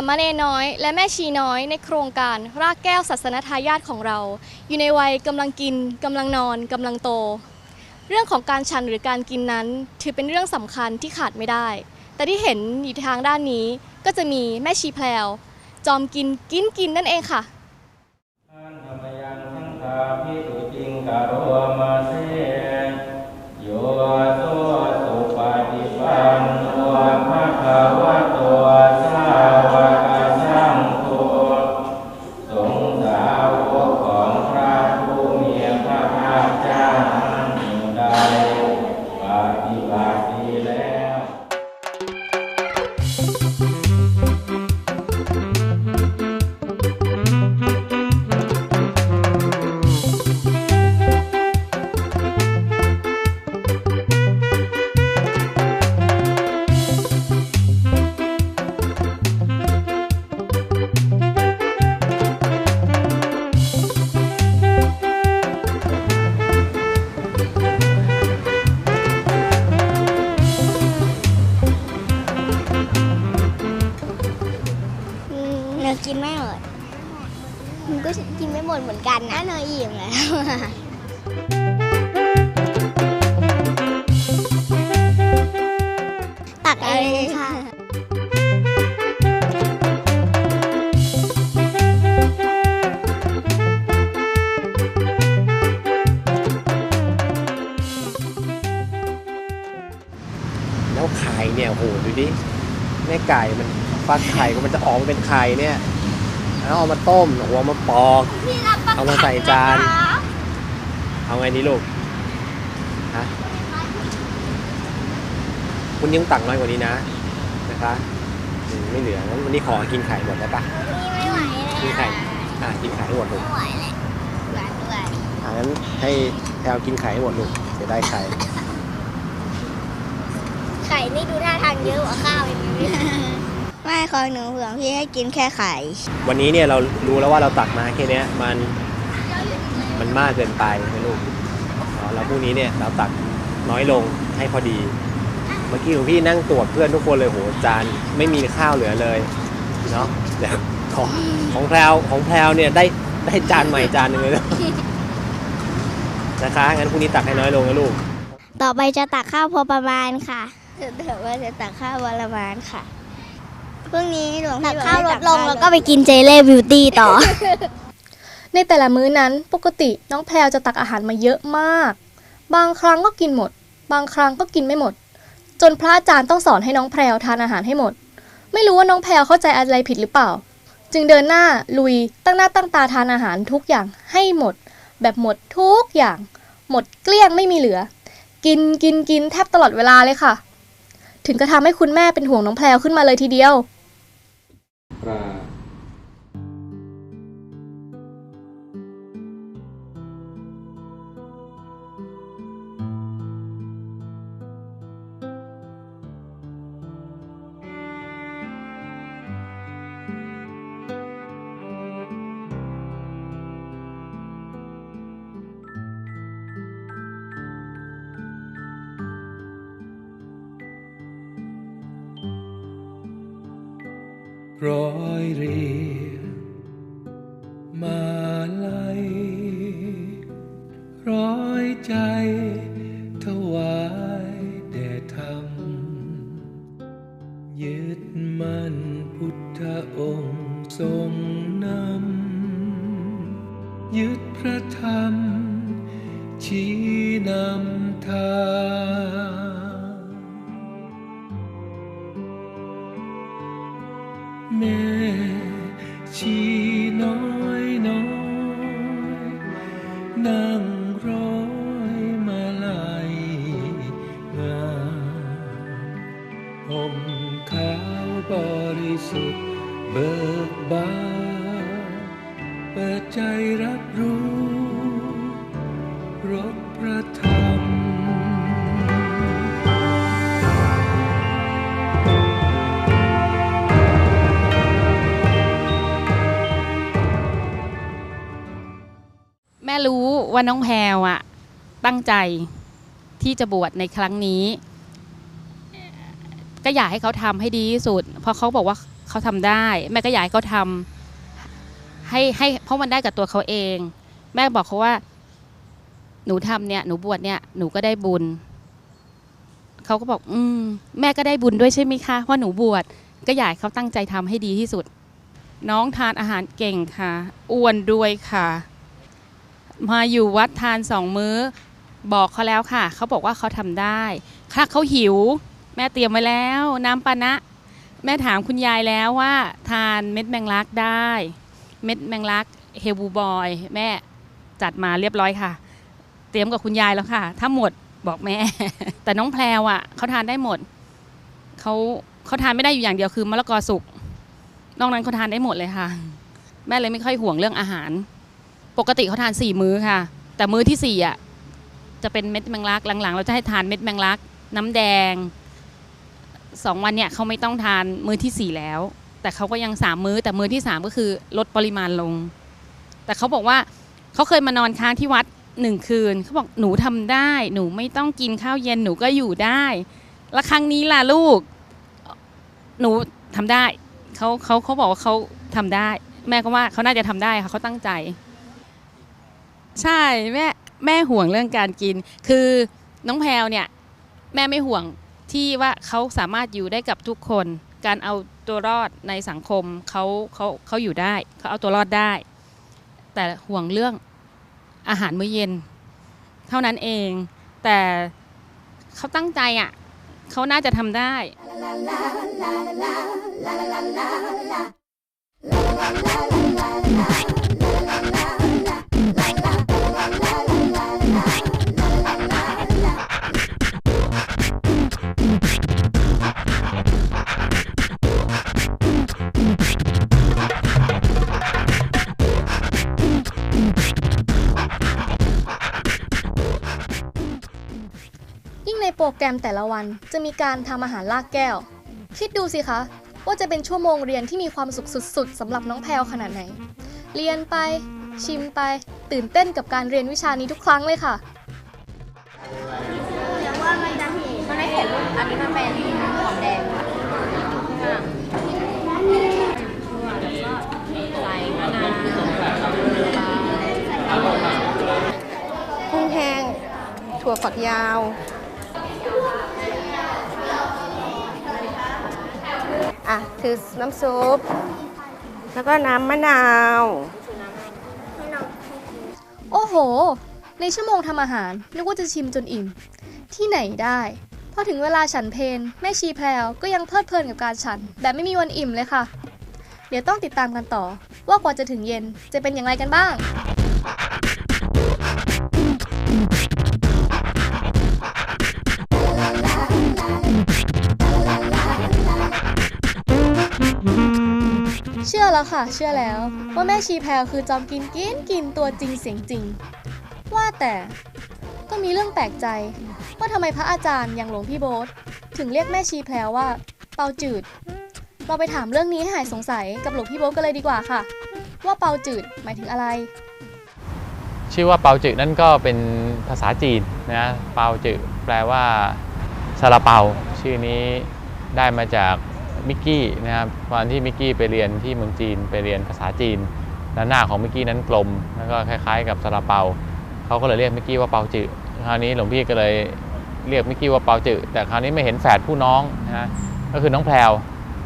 มมเนรน้อย และแม่ชีน้อยในโครงการรากแก้วศาสนทายาทของเรา อยู่ในวัยกำลังกินกำลังนอนกำลังโต เรื่องของการฉันหรือการกินนั้น ถือเป็นเรื่องสำคัญที่ขาดไม่ได้ แต่ที่เห็นอยู่ทางด้านนี้ก็จะมีแม่ชีแพรวจอมกินกินกินนั่นเองค่ะโรมาเสโยโสสุปฏิปันโนภะคะวะโตสา ดเหมือนกันนะหนูอิ่มแล้วตักเองค่ะแล้วไข่เนี่ยโหดูดิแม่ไก่มันฟักไข่ก็มันจะออกมาเป็นไข่เนี่ย แล้วเอามาต้มหัวมาปอกเอามาใส่จานเอาไงดีลูก ฮะ คุณยังตักน้อยกว่านี้นะ นะคะอืมไม่เหลืองั้นวันนี้ขอกินไข่หมดได้ปะไม่ไหวกินไข่อะกินไข่ให้หมดลูก ไม่ไหวเลยหวานด้วยอะงั้นให้แพลวกินไข่ให้หมดลูกจะได้ไข่ ไข่นี่ดูท่าทางเยอะกว่าข้าวอีก ไม่ของหนูเผื่อพี่ให้กินแค่ไข่ วันนี้เนี่ยเรารู้แล้วว่าเราตักมาแค่เนี้ยมันมันมากเกินไปนะลูกอ๋อแล้วพรุ่งนี้เนี่ยเราตักน้อยลงให้พอดี เมื่อกี้หลวงพี่นั่งตรวจเพื่อนทุกคนเลยโหจานไม่มีข้าวเหลือเลยเนาะเดี๋ยวของของแพรวของแพรวเนี่ยได้ได้จานใหม่จานหนึ่งเลยนะนะคะงั้นพรุ่งนี้ตักให้น้อยลงนะลูก ต่อไปจะตักข้าวพอประมาณค่ะ เดี๋ยวว่าจะตักข้าววันละประมาณค่ะ พรุ่งนี้หลวงพี่ตักข้าวลดลงแล้วก็ไปกินเจเล่บิวตี้ต่อ ในแต่ละมื้อนั้นปกติน้องแพรวจะตักอาหารมาเยอะมาก บางครั้งก็กินหมด บางครั้งก็กินไม่หมด จนพระอาจารย์ต้องสอนให้น้องแพรวทานอาหารให้หมด ไม่รู้ว่าน้องแพรวเข้าใจอะไรผิดหรือเปล่า จึงเดินหน้าลุยตั้งหน้าตั้งตาทานอาหารทุกอย่างให้หมด แบบหมดทุกอย่าง หมดเกลี้ยงไม่มีเหลือ กินกินกินแทบตลอดเวลาเลยค่ะ ถึงกระทำให้คุณแม่เป็นห่วงน้องแพรวขึ้นมาเลยทีเดียว ร้อยเรียงมาลัยร้อยใจ ถวายแด่ธรรม ยึดมั่นพุทธองค์ทรงนำ ยึดพระธรรม ชี้นำทาง บริสุทธิ์เบิกบานเปิดใจรับรู้รสพระธรรมแม่รู้ว่าน้องแพรวอะตั้งใจที่จะบวชในครั้งนี้ ก็อยากให้เขาทำให้ดีที่สุด เพราะเขาบอกว่าเขาทำได้ แม่ก็อยากให้เขาทำให้ให้เพราะมันได้กับตัวเขาเอง แม่บอกเขาว่า หนูทำเนี่ย หนูบวชเนี่ยหนูก็ได้บุญเขาก็บอก อืม แม่ก็ได้บุญด้วยใช่ไหมคะเพราะหนูบวชก็อยากเขาตั้งใจทำให้ดีที่สุด น้องทานอาหารเก่งค่ะอ้วนด้วยค่ะ มาอยู่วัดทานสองมื้อ บอกเขาแล้วค่ะ เขาบอกว่าเขาทำได้ถ้าเขาหิว แม่เตรียมไว้แล้ว น้ำปานะ แม่ถามคุณยายแล้วว่าทานเม็ดแมงลักได้ เม็ดแมงลักเฮบูบอย แม่จัดมาเรียบร้อยค่ะ เตรียมกับคุณยายแล้วค่ะ ถ้าหมดบอกแม่ แต่น้องแพรวอะเขาทานได้หมดเขาเขาทานไม่ได้อยู่อย่างเดียวคือมะละกอสุกนอกนั้นเขาทานได้หมดเลยค่ะ แม่เลยไม่ค่อยห่วงเรื่องอาหาร ปกติเขาทานสี่มื้อค่ะ แต่มื้อที่สี่อะจะเป็นเม็ดแมงลักหลังๆ เราจะให้ทานเม็ดแมงลัก น้ำแดง สองวันเนี่ยเขาไม่ต้องทานมื้อที่สี่แล้ว แต่เขาก็ยังสามมื้อแต่มื้อที่สามก็คือลดปริมาณลง แต่เขาบอกว่าเขาเคยมานอนค้างที่วัดหนึ่งคืนเขาบอกหนูทำได้ หนูไม่ต้องกินข้าวเย็นหนูก็อยู่ได้ แล้วครั้งนี้ล่ะลูก หนูทำได้เขาเขาเขาบอกว่าเขาทำได้ แม่ก็ว่าเขาน่าจะทำได้ค่ะเขาตั้งใจ ใช่แม่แม่ห่วงเรื่องการกิน คือน้องแพลวเนี่ย แม่ไม่ห่วง ที่ว่าเขาสามารถอยู่ได้กับทุกคน การเอาตัวรอดในสังคมเขาเขาเขาอยู่ได้เขาเอาตัวรอดได้ แต่ห่วงเรื่องอาหารมื้อเย็น เท่านั้นเอง แต่เขาตั้งใจอะเขาน่าจะทำได้ รแกรมแต่ละวันจะมีการทำอาหารลากแก้ว คิดดูสิคะ ว่าจะเป็นชั่วโมงเรียนที่มีความสุขสุดๆสำหรับน้องแพลวขนาดไหน เรียนไป ชิมไป ตื่นเต้นกับการเรียนวิชานี้ทุกครั้งเลยค่ะกุ้งแห้งถั่วฝักยาว อะคือน้ำซุป แล้วก็น้ำมะนาว โอ้โห ในชั่วโมงทำอาหาร นึกว่าจะชิมจนอิ่ม ที่ไหนได้พอถึงเวลาฉันเพลแม่ชีแพรวก็ยังเพลิดเพลินกับการฉัน แบบไม่มีวันอิ่มเลยค่ะ เดี๋ยวต้องติดตามกันต่อ ว่ากว่าจะถึงเย็นจะเป็นอย่างไรกันบ้าง ล้วค่ะ เชื่อแล้ว ว่าแม่ชีแพรวคือจอมกินกินกินตัวจริงเสียงจริง ว่าแต่ก็มีเรื่องแปลกใจ ว่าทำไมพระอาจารย์อย่างหลวงพี่โบ๊ทถึงเรียกแม่ชีแพรวว่า เปาจืด เราไปถามเรื่องนี้ให้หายสงสัยกับหลวงพี่โบ๊ทกันเลยดีกว่าค่ะ ว่าเปาจืดหมายถึงอะไร ชื่อว่าเปาจือนั่นก็เป็นภาษาจีนนะเปาจือแปลว่าซาลาเปา ชื่อนี้ได้มาจาก มิกกี้นะครับตอนที่มิกกี้ไปเรียนที่เมืองจีนไปเรียนภาษาจีนแล้วหน้าของมิกกี้นั้นกลม แล้วก็คล้าย ๆ กับซาลาเปาเขาก็เลยเรียกมิกกี้ว่าเปาจือคราวนี้หลวงพี่ก็เลยเรียกมิกกี้ว่าเปาจือแต่คราวนี้ไม่เห็นแฝดผู้น้องนะฮะก็คือน้องแพรว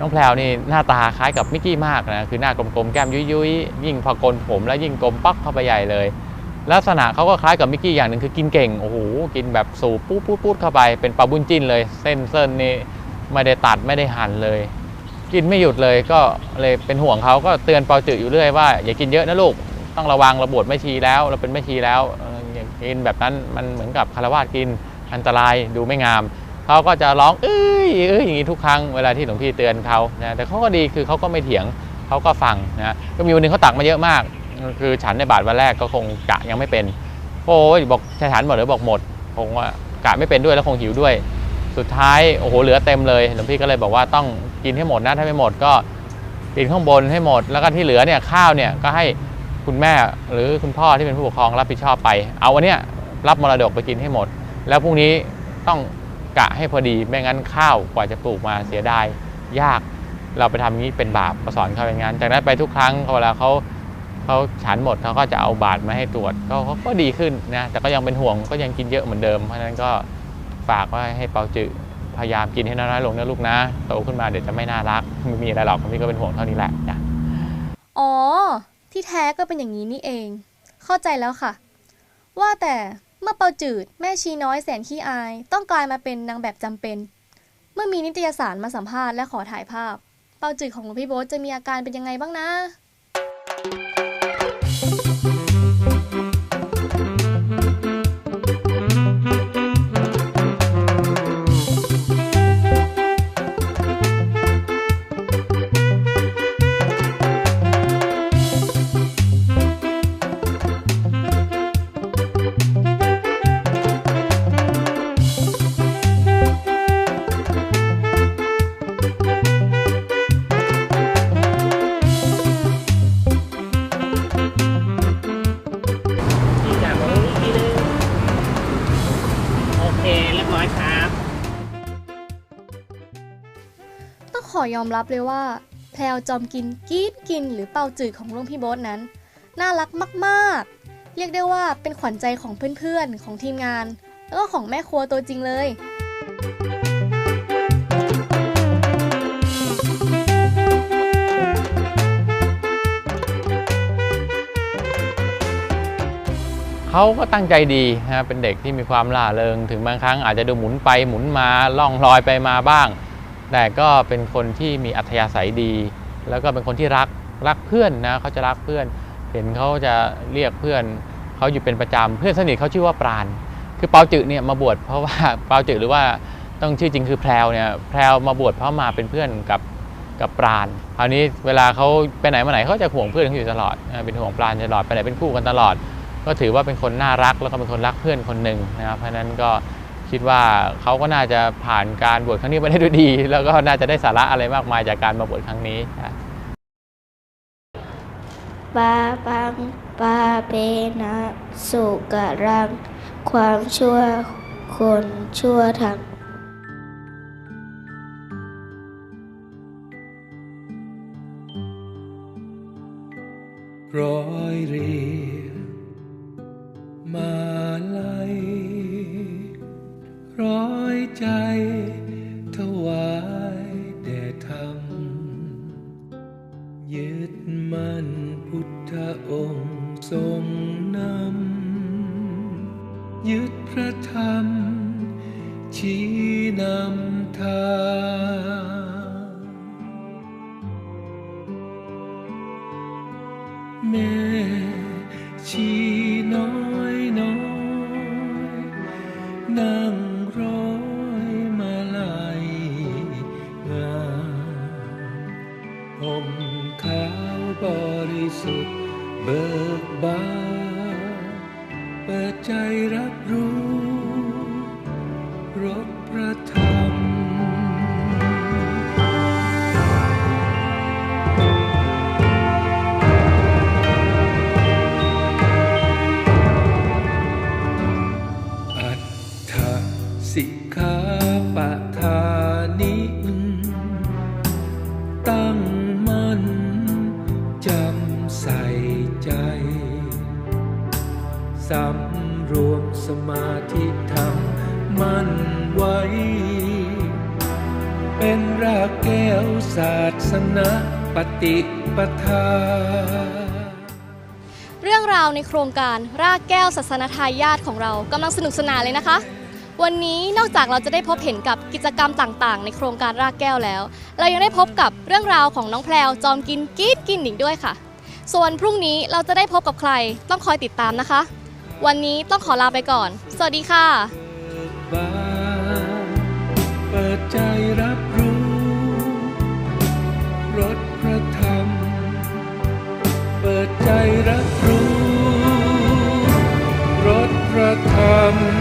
น้องแพรวนี่หน้าตาคล้ายกับมิกกี้มากนะคือหน้ากลมๆแก้มยุ้ยๆยิ่งพอกนผมแล้วยิ่งกลมปักเข้าไปใหญ่เลยลักษณะเขาก็คล้ายกับมิกกี้อย่างหนึ่งคือกินเก่งโอ้โหกินแบบสูบปูดปูดปูดเข้าไปเป็นปลาบุญจิ้นเลย เส้นเส้นนี่ ไม่ได้ตัดไม่ได้หั่นเลย กินไม่หยุดเลยก็เลยเป็นห่วงเขาก็เตือนเปาจืดอยู่เรื่อยว่าอย่ากินเยอะนะลูกต้องระวังระบวดไม่ชีแล้ว เราเป็นไม่ชีแล้วอย่ากินแบบนั้นมันเหมือนกับคารวาสกินอันตรายดูไม่งามเขาก็จะร้องเอ้ยเอ้ยอย่างนี้ทุกครั้งเวลาที่หลวงพี่เตือนเขานะแต่เขาก็ดีคือเขาก็ไม่เถียงเขาก็ฟังนะก็มีวันหนึงเขาตักมาเยอะมาก คือฉันในบาทวันแรกก็คงกะยังไม่เป็นโอ้ยบอกฉันหมดหรือบอกหมดคงว่ากะไม่เป็นด้วยแล้วคงหิวด้วย สุดท้ายโอ้โหเหลือเต็มเลยหลวงพี่ก็เลยบอกว่าต้องกินให้หมดนะถ้าไม่หมดก็กินข้างบนให้หมด แล้วก็ที่เหลือเนี่ยข้าวเนี่ยก็ให้คุณแม่หรือคุณพ่อที่เป็นผู้ปกครองรับผิดชอบไป เอาวันเนี้ยรับมรดกไปกินให้หมด แล้วพรุ่งนี้ต้องกะให้พอดีไม่งั้นข้าวกว่าจะปลูกมาเสียดายยากเราไปทำอย่างนี้เป็นบาปสอนเขาอย่างนั้นจากนั้นไปทุกครั้งเวลาเขาเขาฉันหมดเขาก็จะเอาบาตรมาให้ตรวจเขาก็ดีขึ้นนะแต่ก็ยังเป็นห่วงก็ยังกินเยอะเหมือนเดิมเพราะฉะนั้นก็ ฝากว่าให้เปาจือพยายามกินให้น้อยๆลงนะลูกนะ โตขึ้นมาเดี๋ยวจะไม่น่ารักไม่มีอะไรหรอกพี่ก็เป็นห่วงเท่านี้แหละจ้ะอ๋อ ที่แท้ก็เป็นอย่างนี้นี่เอง เข้าใจแล้วค่ะ ว่าแต่เมื่อเปาจืดแม่ชีน้อยแสนขี้อาย ต้องกลายมาเป็นนางแบบจำเป็น เมื่อมีนิตยสารมาสัมภาษณ์และขอถ่ายภาพ เปาจืดของหลวงพี่โบ๊ทจะมีอาการเป็นยังไงบ้างนะ องขอยอมรับเลยว่าแพลวจอมกินกีดกิน หรือเป่าจืดของหลวงพี่โบ๊ทนั้น น่ารักมากๆ เรียกได้ว่าเป็นขวัญใจของเพื่อนๆ ของทีมงาน แล้วก็ของแม่ครัวตัวจริงเลย เขาก็ตั้งใจดีนะเป็นเด็กที่มีความล่าเริง ถึงบางครั้งอาจจะดูหมุนไปหมุนมาล่องลอยไปมาบ้าง แต่ก็เป็นคนที่มีอัธยาศัยดี แล้วก็เป็นคนที่รักรักเพื่อนนะเขาจะรักเพื่อน เห็นเขาจะเรียกเพื่อนเขาอยู่เป็นประจำเพื่อนสนิทเขาชื่อว่าปราณคือเปาจืเนี่ยมาบวชเพราะว่าเปาจืหรือว่าต้องชื่อจริงคือแพรวเนี่ยแพรวมาบวชเพราะมาเป็นเพื่อนกับกับปราณคราวนี้เวลาเขาไปไหนมาไหนเขาจะห่วงเพื่อนเขาอยู่ตลอดเป็นห่วงปราณตลอดไปไหนเป็นคู่กันตลอด ก็ถือว่าเป็นคนน่ารักแล้วก็เป็นคนรักเพื่อนคนหนึ่งนะครับเพราะนั้นก็ คิดว่าเขาก็น่าจะผ่านการบวชครั้งนี้ไปได้ด้วยดี แล้วก็น่าจะได้สาระอะไรมากมายจากการมาบวชครั้งนี้นะปาปังปาเปนะสุกะรัง ความชั่วคนชั่วทำร้อยเรียงมาลัย ร้อยใจ ถวายแด่ธรรม ยึดมั่นพุทธองค์ทรงนำ ยึดพระธรรม ชี้นำทาง บานเปิดใจรับรู้รสพระธรรม อัตถสิกขาปะทานิตั้งมั่นจำใส่ สำรวมสมาธิธรรมมั่นไว้ เป็นรากแก้วศาสนาปฏิปทา เรื่องราวในโครงการรากแก้วศาสนทายาทของเรากำลังสนุกสนานเลยนะคะ วันนี้นอกจากเราจะได้พบเห็นกับกิจกรรมต่างๆ ในโครงการรากแก้วแล้ว เรายังได้พบกับเรื่องราวของน้องแพรวจอมกินกีดกินอีกด้วยค่ะ ส่วนพรุ่งนี้เราจะได้พบกับใครต้องคอยติดตามนะคะ วันนี้ต้องขอลาไปก่อน สวัสดีค่ะเปิดใจรับรู้รถพระธรรม เปิดใจรับรู้รถพระธรรม